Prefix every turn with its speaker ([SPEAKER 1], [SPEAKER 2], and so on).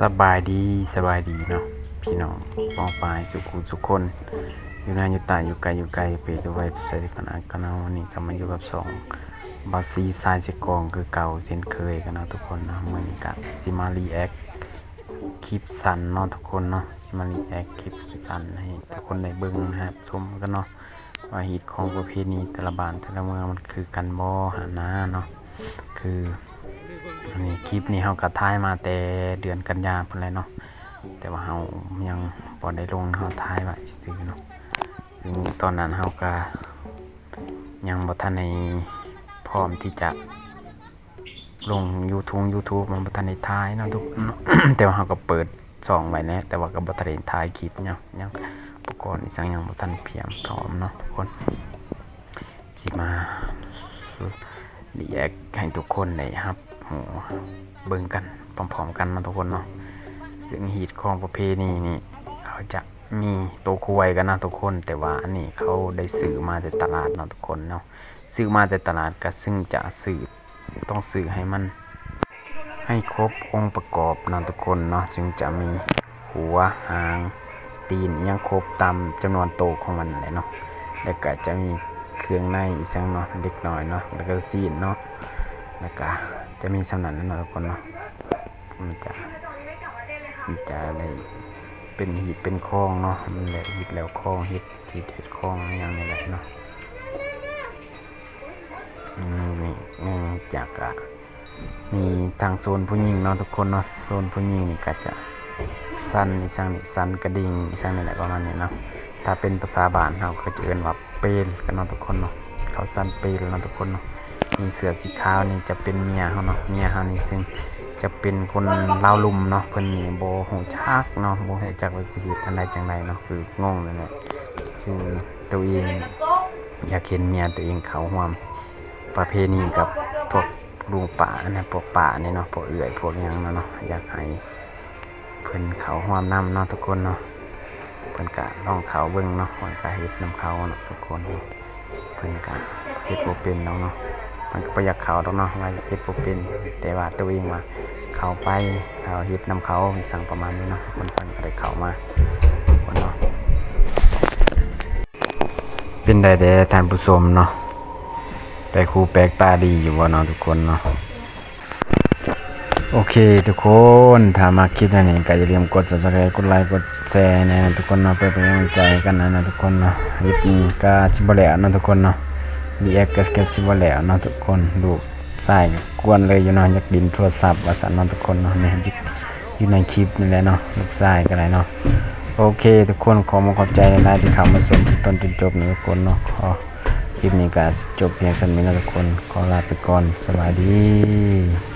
[SPEAKER 1] สบายดีสบายดีเนาะพี่น้องมองปายสุขุสุขคน อยู่น้าอยู่ตายอยู่ไกลอยู่ไกลเปรตไว้ทุกใส่กันนะกันเอาวันนี้ก็มาอยู่กับสองบาซีสายเสกองคือเก่าเช่นเคยกันนะทุกคนนะมือนี้กับซิมารีแอคคลิปสันเนาะทุกคนเนาะซิมารีแอคคลิปสันให้ทุกคนได้เบิ่งนะครับชมกันเนาะว่าฮีตของประเพณีแต่ละบ้านแต่ละเมืองมันคือกันบ่หาหน้าเนาะคือ นนี้คลิปนี้เฮาก็ถ่ายมาแต่เดือนกันยาพุ่นและเนาะแต่ว่าเฮายังบ่ได้ลงเฮาถ่ายไว้ซื่อเนาะซึ่งตอนนั้นเฮาก็ยังบ่ทันได้พร้อมที่จะลง YouTube YouTube มันบ่ทันได้ายเนาะทุกคนแต่ว่าเฮาก็เปิดช่องไว้แน่แต่ว่าก็บ่ทันได้ถ่ายคลิปยังยังอุปกรณ์อีสังยังบ่ทันเพียงพร้อมเนาะทุกคนสิมารีแอคให้ทุกคนได้ครับ หเบิ่งกันพร้อมๆกันนาะทุกคนเนาะซึ่งฮีตของประเพณีนี่เขาจะมีตัวคุยกันนะทุกคนแต่ว่าอันนี้เขาได้ซื้อมาจากตลาดเนาะทุกคนเนาะซื้อมาจากตลาดก็ซึ่งจะซื้อต้องซื้อให้มัน ให้ครบองค์ประกอบเนาะทุกคนเนาะจึงจะมีหัวหางตีนยังครบตามจำนวนโตวของมันเลยเนาะแล้วก็จะมีเครื่องในอีกสังเนาะเล็กน้อยเนาะแล้วก็ซีนเนาะแล้วก็ จะมีสำนันนั่นเนะทุกคนเนาะมันจะมันจะอะได้เป็นหีบเป็นคลองเนาะมันแหละหีบแล้วคลองหีบหีบเห็ดคลองอย่างนี้แหละเนาะอืมนี่เนื่องจากอะมีทางโซนผู้หญิงเนาะทุกคนเนาะโซนผู้หญิงนี่ก็จะสั้นอีสังนี่สั้นกระดิ่งอีสังนี่แหละประมาณนี้เนาะถ้าเป็นภาษาบ้านเราก็จะเอิ้นว่าเปลกันเนาะทุกคนเนาะเขาสั้นเปลเนาะทุกคนเนาะ มีเสือสีขาวนี่จะเป็นเมียเขาเนาะ เมียเขานี่ซึ่งจะเป็นคนลาวลุมเนาะเพิ่นนี่บ่ฮู้จักเนาะโบ่ฮู้จักว่าสิเฮ็ดอันใดจังไดเนาะคืองงเลยแหละคือตัวเองอยากเห็นเมียตัวเองเขาร่วมประเพณีกับพวกลุงป่าเนี่ยพวกป่าเนี่เนาะพวกเอื่อยพวกยังเนาะเนาะอยากให้เพิ่นเขาห้อมน้ำเนาะทุกคนเนาะเพิ่นกะลองเขาเบิ่งเนาะเพิ่นกะเฮ็ดน้ำเขาเนาะทุกคนเพิ่นกะเฮ็ดบ่เป็นเนาะเนาะ มันก็บ่อยากเขาดอกเนาะว่าเฮ็ดบ่เป็นแต่ว่าตัวเองว่าเขาไปเขาเฮ็ดน้ำเขาสั่งประมาณนี้เนาะเพิ่นเพิ่นก็ได้เข้ามาคนเนาะเป็นได้เด้ท่านผู้ชมเนาะแต่ครูแปลกตาดีอยู่ว่เนาะทุกคนเนาะโอเคทุกคนถ้ามาคลิปนี้ก็อย่าลืมกด subscribe กดไลค์กดแชร์นะทุกคนเนาะเพื่อเป็นกำลังใจกันนะนะทุกคนเนาะยิบก็สิบ่แล้วนะทุกคนเนาะ รีแอคก็ก็สิบ่แล้วเนาะทุกคนลูกใส่กวนเลยอยู่เนาะอยากดินโทรศัพท์ว่าษานเนาะทุกคนเนาะนี่อยู่อยู่ในคลิปนี่แหละเนาะลูกชายก็ได้เนาะโอเคทุกคนขอมาขอบใจหลายๆที่เข้ามาชมต้นจนจบนะทุกคนเนาะขอคลิปนี้ก็จบเพียงสั้นนี้นะทุกคนขอลาไปก่อนสวัสดี